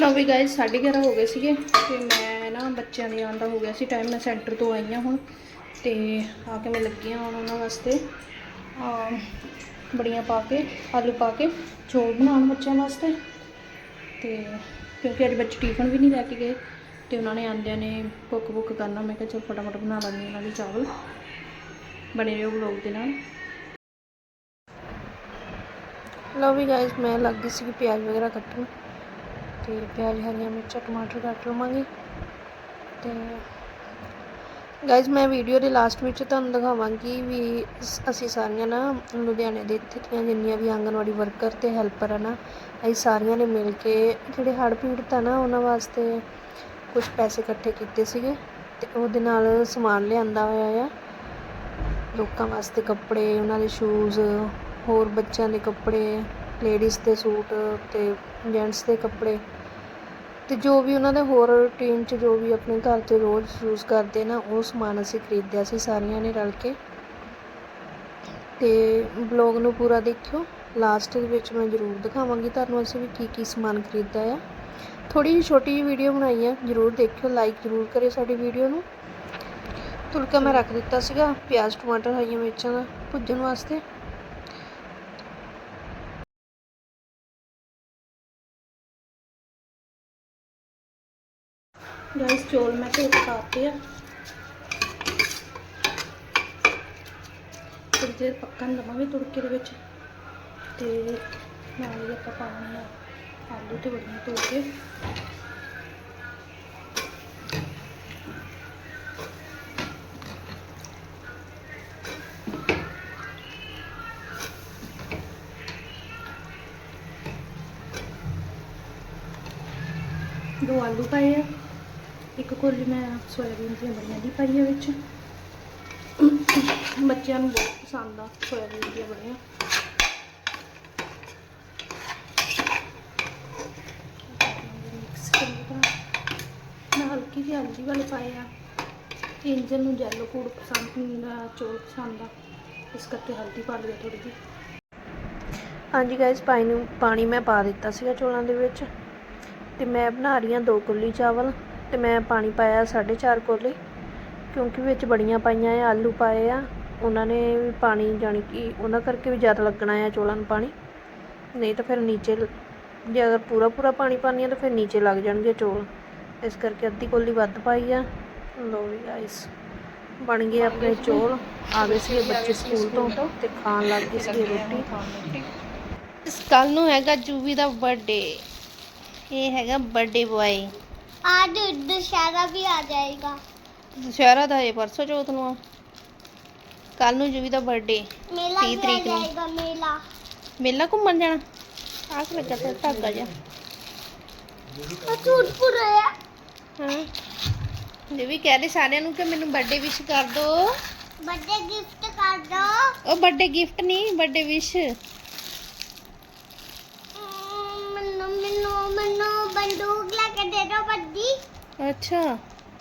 ਲਓ ਵੀ ਗਾਇਸ 11:30 ਹੋ ਗਏ ਸੀਗੇ ਤੇ ਮੈਂ ਨਾ ਬੱਚਿਆਂ ਦੇ ਆਉਣ ਦਾ ਹੋ ਗਿਆ ਸੀ ਟਾਈਮ ਮੈਂ ਸੈਂਟਰ ਤੋਂ ਆਈ ਹਾਂ ਹੁਣ ਤੇ ਆ ਕੇ ਮੈਂ ਲੱਗੀ ਹਾਂ ਹੁਣ ਉਹਨਾਂ ਵਾਸਤੇ। ਬੜੀਆਂ ਪਾ ਕੇ, ਆਲੂ ਪਾ ਕੇ, ਚੌਲ ਬਣਾਉਣ ਬੱਚਿਆਂ ਵਾਸਤੇ। ਤੇ ਕਿਉਂਕਿ ਅੱਜ ਬੱਚੇ ਟਿਫਨ ਵੀ ਨਹੀਂ ਲੈ ਕੇ ਗਏ, ਤੇ ਉਹਨਾਂ ਨੇ ਆਂਦਿਆਂ ਨੇ ਭੁੱਖ ਭੁੱਖ ਕਰਨਾ, ਮੈਂ ਕਿਹਾ ਚਲ ਫਟਾਫਟ ਬਣਾ ਲੈਂਦੀ ਉਹਨਾਂ ਦੇ ਚਾਵਲ, ਬਣੇ ਰਹੋ ਵਲੌਗ ਦੇ ਨਾਲ। ਲਓ ਵੀ ਗਾਇਸ ਮੈਂ ਲੱਗ ਗਈ ਸੀ ਪਿਆਜ਼ ਵਗੈਰਾ ਕੱਟਣ। ਤੇ ਪਿਆਜ਼, ਹਰੀਆਂ ਮਿਰਚਾਂ, ਟਮਾਟਰ ਕੱਟ ਲਵਾਂਗੀ। ਤੇ ਗਾਇਸ ਮੈਂ ਵੀਡੀਓ ਦੇ ਲਾਸਟ ਵਿੱਚ ਤੁਹਾਨੂੰ ਦਿਖਾਵਾਂਗੀ ਵੀ ਸ- ਅਸੀਂ ਸਾਰੀਆਂ ਨਾ ਲੁਧਿਆਣੇ ਦੇ ਇੱਥੇ ਦੀਆਂ ਜਿੰਨੀਆਂ ਵੀ ਆਂਗਨਵਾੜੀ ਵਰਕਰ ਤੇ ਹੈਲਪਰ ਆ ਨਾ, ਅਸੀਂ ਸਾਰੀਆਂ ਨੇ ਮਿਲ ਕੇ ਜਿਹੜੇ ਹੜ੍ਹ ਪੀੜਤ ਆ ਨਾ, ਉਹਨਾਂ ਵਾਸਤੇ ਕੁਝ ਪੈਸੇ ਇਕੱਠੇ ਕੀਤੇ ਸੀਗੇ ਤੇ ਉਹਦੇ ਨਾਲ ਸਮਾਨ ਲਿਆਂਦਾ ਹੋਇਆ ਆ। ਲੋਕਾਂ ਵਾਸਤੇ ਕੱਪੜੇ, ਉਹਨਾਂ ਦੇ ਸ਼ੂਜ਼ ਹੋਰ ਬੱਚਿਆਂ ਦੇ ਕੱਪੜੇ ਲੇਡੀਜ਼ ਦੇ ਸੂਟ ਤੇ ਜੈਂਟਸ ਦੇ ਕੱਪੜੇ। ਅਤੇ ਜੋ ਵੀ ਉਹਨਾਂ ਦੇ ਹੋਰ ਰੂਟੀਨ 'ਚ ਜੋ ਵੀ ਆਪਣੇ ਘਰ 'ਚ ਰੋਜ਼ ਯੂਜ਼ ਕਰਦੇ ਨਾ, ਉਹ ਸਮਾਨ ਅਸੀਂ ਖਰੀਦਿਆ ਸੀ, ਸਾਰੀਆਂ ਨੇ ਰਲ ਕੇ। ਅਤੇ ਬਲੌਗ ਨੂੰ ਪੂਰਾ ਦੇਖਿਓ। ਲਾਸਟ ਦੇ ਵਿੱਚ ਮੈਂ ਜ਼ਰੂਰ ਦਿਖਾਵਾਂਗੀ ਤੁਹਾਨੂੰ ਅਸੀਂ ਵੀ ਕੀ ਕੀ ਸਮਾਨ ਖਰੀਦਿਆ ਆ। ਥੋੜੀ ਜਿਹੀ ਛੋਟੀ ਜਿਹੀ ਵੀਡੀਓ ਬਣਾਈ ਆ, ਜ਼ਰੂਰ ਦੇਖਿਓ ਲਾਈਕ ਜ਼ਰੂਰ ਕਰਿਓ ਸਾਡੀ ਵੀਡੀਓ ਨੂੰ। ਤੁਲਕਾ ਮੈਂ ਰੱਖ ਦਿੱਤਾ ਸੀਗਾ, ਪਿਆਜ਼, ਟਮਾਟਰ, ਹਰੀਆਂ ਮਿਰਚਾਂ ਦਾ ਭੁੱਜਣ ਵਾਸਤੇ। ਗਾਇਸ, ਚੌਲ ਮੈਂ ਧੋ ਕੇ ਪਾਤੇ ਆ। ਥੋੜੀ ਦੇਰ ਪੱਕਣ ਦਵਾਂਗੇ ਤੁੜਕੇ ਦੇ ਵਿੱਚ। ਤੇ ਨਾਲ ਹੀ ਆਪਾਂ ਪਾਉਣੇ ਆ ਆਲੂ ਤੇ ਬੜੀਆਂ ਧੋ ਕੇ। ਦੋ ਆਲੂ ਪਾਏ ਆ। ਇੱਕ ਕੋਲੀ ਮੈਂ ਸੋਇਆਬੀਨ ਦੀਆਂ ਬੜੀਆਂ ਦੀ ਪਾਈ ਆ ਵਿੱਚ। ਬੱਚਿਆਂ ਨੂੰ ਬਹੁਤ ਪਸੰਦ ਆ ਸੋਇਆਬੀਨ ਦੀਆਂ ਬੜੀਆਂ। ਹਲਕੀ ਜਿਹੀ ਹਲਦੀ ਵਾਲੇ ਪਾਏ ਆ। ਇੰਜਨ ਨੂੰ ਜੈਲੋ ਫੂਡ ਪਸੰਦ ਨਹੀਂ ਆ ਚੌਲ ਪਸੰਦ ਆ। ਇਸ ਕਰਕੇ ਹਲਦੀ ਪਾ ਲਿਆ ਥੋੜੀ ਜਿਹੀ। ਹਾਂਜੀ ਗਾਇਸ ਪਾਣੀ ਪਾਣੀ ਮੈਂ ਪਾ ਦਿੱਤਾ ਸੀਗਾ ਚੌਲਾਂ ਦੇ ਵਿੱਚ। ਤੇ ਮੈਂ ਬਣਾ ਰਹੀ ਹਾਂ ਦੋ ਕੋਲੀ ਚਾਵਲ। ਤੇ ਮੈਂ ਪਾਣੀ ਪਾਇਆ 4.5 ਕੋਲੇ, ਕਿਉਂਕਿ ਵਿੱਚ ਬੜੀਆਂ ਪਾਈਆਂ ਆ, ਆਲੂ ਪਾਏ ਆ। ਉਹਨਾਂ ਨੇ ਵੀ ਪਾਣੀ ਜਾਣੀ ਕਿ ਉਹਨਾਂ ਕਰਕੇ ਵੀ ਜ਼ਿਆਦਾ ਲੱਗਣਾ ਆ ਚੌਲਾਂ ਨੂੰ ਪਾਣੀ। ਨਹੀਂ ਤਾਂ ਫਿਰ ਨੀਚੇ ਜੇ ਅਗਰ ਪੂਰਾ ਪੂਰਾ ਪਾਣੀ ਪਾਉਂਦੀ ਆ ਤਾਂ ਫਿਰ ਨੀਚੇ ਲੱਗ ਜਾਣਗੇ ਚੌਲ। ਇਸ ਕਰਕੇ ਅੱਧੀ ਕੋਲੀ ਵੱਧ ਪਾਈ ਆ। ਲੋ ਵੀ ਗਾਇਸ ਬਣ ਗਏ ਆਪਣੇ ਚੌਲ। ਆ ਗਏ ਸੀ ਬੱਚੇ ਸਕੂਲ ਤੋਂ ਤੇ ਖਾਣ ਲੱਗ ਗਏ ਸੀ ਰੋਟੀ। ਇਸ ਕੱਲ ਨੂੰ ਹੈਗਾ ਜੂਵੀ ਦਾ ਬਰਥਡੇ ਇਹ ਹੈਗਾ ਬਰਥਡੇ ਬॉय आज ਦੁਸਹਿਰਾ ਵੀ ਆ ਜਾਏਗਾ ਦੁਸ਼ਹਿਰਾ ਦਾ ਇਹ ਪਰਸੋਂ ਚੌਥ ਨੂੰ ਕੱਲ ਨੂੰ ਜੁਵੀ ਦਾ ਬਰਥਡੇ ਮੇਲਾ ਤੀਹ ਵੀ ਆ ਤਰੀਕ ਨੂੰ। ਮੇਲਾ ਮੇਲਾ ਘੁੰਮਣ ਜਾਣਾ ਆਖ ਲੱਗਾ ਤਾਂ ਧਾਗਾ ਜਾ ਉਹ ਝੂਠ ਪੁਰ ਰਿਹਾ ਹਾਂ ਜੁਵੀ ਕਹਿ ਦੇ ਸਾਰਿਆਂ ਨੂੰ ਕਿ ਮੈਨੂੰ ਬਰਥਡੇ ਵਿਸ਼ ਕਰ ਦੋ ਬਰਥਡੇ ਗਿਫਟ ਕਰ ਦੋ ਉਹ ਬਰਥਡੇ ਗਿਫਟ ਨਹੀਂ ਬਰਥਡੇ ਵਿਸ਼ ਮੈਨੂੰ ਮੈਨੂੰ ਮੈਨੂੰ ਬੰਦੂ ਦੇ ਦਿਓ ਵੱਡੀ। ਅੱਛਾ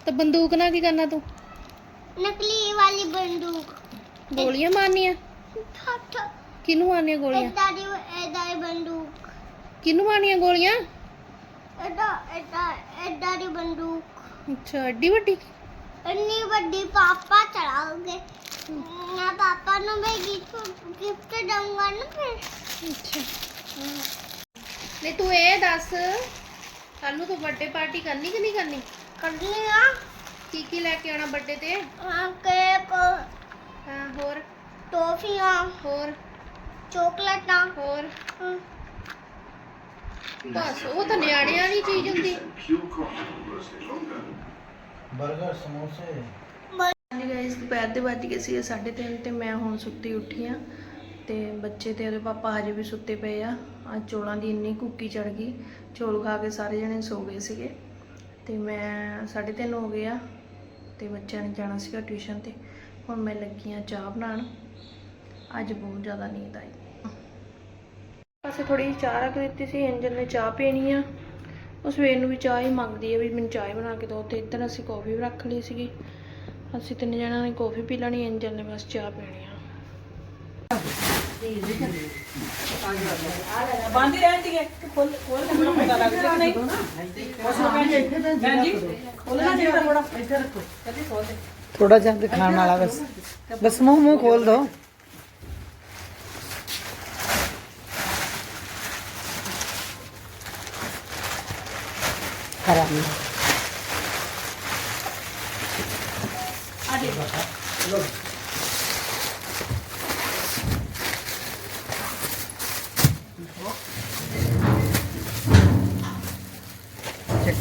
ਤਾਂ ਬੰਦੂਕ ਨਾਲ ਕੀ ਕਰਨਾ ਤੂੰ? ਨਕਲੀ ਵਾਲੀ ਬੰਦੂਕ। ਗੋਲੀਆਂ ਮਾਰਨੀਆਂ? ਠੱਠ ਕਿਹਨੂੰ ਮਾਰਨੀਆਂ ਗੋਲੀਆਂ? ਇਦਾਂ ਦੀ ਇਦਾਂ ਦੀ ਬੰਦੂਕ। ਕਿਹਨੂੰ ਮਾਰਨੀਆਂ ਗੋਲੀਆਂ? ਇਦਾਂ ਇਦਾਂ ਇਦਾਂ ਦੀ ਬੰਦੂਕ। ਅੱਛਾ ਏਡੀ ਵੱਡੀ? ਇੰਨੀ ਵੱਡੀ ਪਾਪਾ ਚੜਾਓਗੇ ਮੈਂ ਪਾਪਾ ਨੂੰ ਮੈਂ ਗਿਫਟ ਦਊਂਗਾ ਨਾ ਫਿਰ। ਅੱਛਾ। ਨਹੀਂ ਤੂੰ ਇਹ ਦੱਸ ਕੱਲ ਨੂੰ ਤੂੰ ਬਰਥਡੇ ਪਾਰਟੀ ਕਰਨੀ ਕਿ ਨਹੀਂ ਕਰਨੀ? ਕਰਨੀ ਆ। ਕੀ ਕੀ ਲੈ ਕੇ ਆਣਾ ਬਰਥਡੇ ਤੇ? ਹਾਂ ਕੇਕ ਹਾਂ ਹੋਰ? ਟੋਫੀਆਂ। ਹੋਰ? ਚੋਕਲੇਟਾਂ। ਹੋਰ? ਬਸ ਉਹ ਤਾਂ ਨਿਆਣਿਆਂ ਦੀ ਚੀਜ਼ ਹੁੰਦੀ। ਬਰਗਰ ਸਮੋਸੇ। ਗਾਇਸ ਦੁਪਹਿਰ ਦੇ ਵੱਜ ਗਏ 3:30 ਤੇ ਮੈਂ ਹੁਣ ਸੁੱਤੀ ਉੱਠੀ ਆ। ਤੇ ਬੱਚੇ ਤੇ ਉਹਦੇ ਪਾਪਾ ਹਜੇ ਵੀ ਸੁੱਤੇ ਪਏ ਆ। ਅੱਜ ਚੋਲਾਂ ਦੀ ਇੰਨੀ ਕੁੱਕੀ ਚੜ ਗਈ। ਚੋਲ ਖਾ ਕੇ ਸਾਰੇ ਜਣੇ ਸੋ ਗਏ ਸੀਗੇ। ਤੇ ਮੈਂ 3:30 ਹੋ ਗਏ ਆ ਤੇ ਬੱਚਿਆਂ ਨੇ ਜਾਣਾ ਸੀਗਾ ਟਿਊਸ਼ਨ ਤੇ। ਹੁਣ ਮੈਂ ਲੱਗੀ ਆ ਚਾਹ ਬਣਾਉਣ। ਅੱਜ ਬਹੁਤ ਜ਼ਿਆਦਾ ਨੀਂਦ ਆਈ। ਪਾਸੇ ਥੋੜੀ ਜਿਹੀ ਚਾਹ ਰੱਖ ਦਿੱਤੀ ਸੀ। ਇੰਜਨ ਨੇ ਚਾਹ ਪੀਣੀ ਆ। ਉਹ ਸਵੇਰ ਨੂੰ ਵੀ ਚਾਹ ਹੀ ਮੰਗਦੀ ਹੈ ਵੀ ਮੈਨੂੰ ਚਾਹ ਬਣਾ ਕੇ ਦਿਓ। ਤੇ ਇੱਧਰ ਅਸੀਂ ਕੌਫੀ ਵੀ ਰੱਖ ਲਈ ਸੀਗੀ। ਅਸੀਂ ਤਿੰਨ ਜਣਾਂ ਨੇ ਕੌਫੀ ਪੀ ਲੈਣੀ। ਇੰਜਨ ਨੇ ਬਸ ਚਾਹ ਪੀਣੀ ਆ। ਬੰਦ ਹੀ ਰਹਿੰਦੀ ਹੈ ਖੋਲ ਖੋਲ ਕੇ ਮੈਨੂੰ ਪਤਾ ਲੱਗ ਜਾਂਦਾ ਨਹੀਂ ਉਸ ਨੂੰ ਕਹਿੰਦੇ ਭੈਣ ਜੀ ਖੋਲਣਾ ਚਾਹੀਦਾ ਥੋੜਾ ਇੱਥੇ ਰੱਖੋ ਕਦੀ ਖੋਲ ਦੇ ਥੋੜਾ ਜਿਹਾ ਦਿਖਾਉਣ ਵਾਲਾ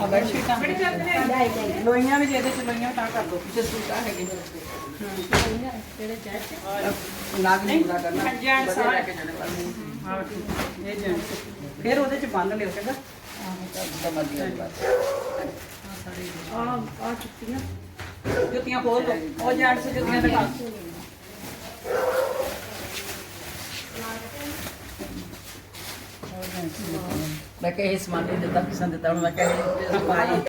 ਆ ਬੈਡ ਸ਼ੀਟਾਂ ਲੋਈਆਂ ਵੀ ਜਿਹਦੇ ਚ ਲੋਈਆਂ ਤਾਂ ਕਰ ਦੋ। ਪਿੱਛੇ ਸੂਟਾ ਹੈਗੇ ਨਾਗ ਨਹੀਂ ਪੂਰਾ ਕਰਨਾ। ਜੈਂਟ ਸਾਰੇ ਲੈ ਕੇ ਜਾਣੇ ਵਾਲੇ ਹਾਂ ਇਹ ਜੈਂਟ ਫਿਰ ਉਹਦੇ ਚ ਬੰਨ ਲਿਓ ਚੰਗਾ। ਆ ਆ ਜੁੱਤੀਆਂ। ਜੁੱਤੀਆਂ ਖੋਲ ਦੋ। ਉਹ ਜੈਂਟ ਸੇ ਜੁੱਤੀਆਂ ਦਿਖਾ। ਮੈਂ ਕਿਹਾ ਇਹ ਸਮਾਨ ਨਹੀਂ ਦਿੱਤਾ ਕਿਸਾਂ ਦਿੱਤਾ? ਹੁਣ ਮੈਂ ਕਿਹਾ ਇਹ ਪਾਈ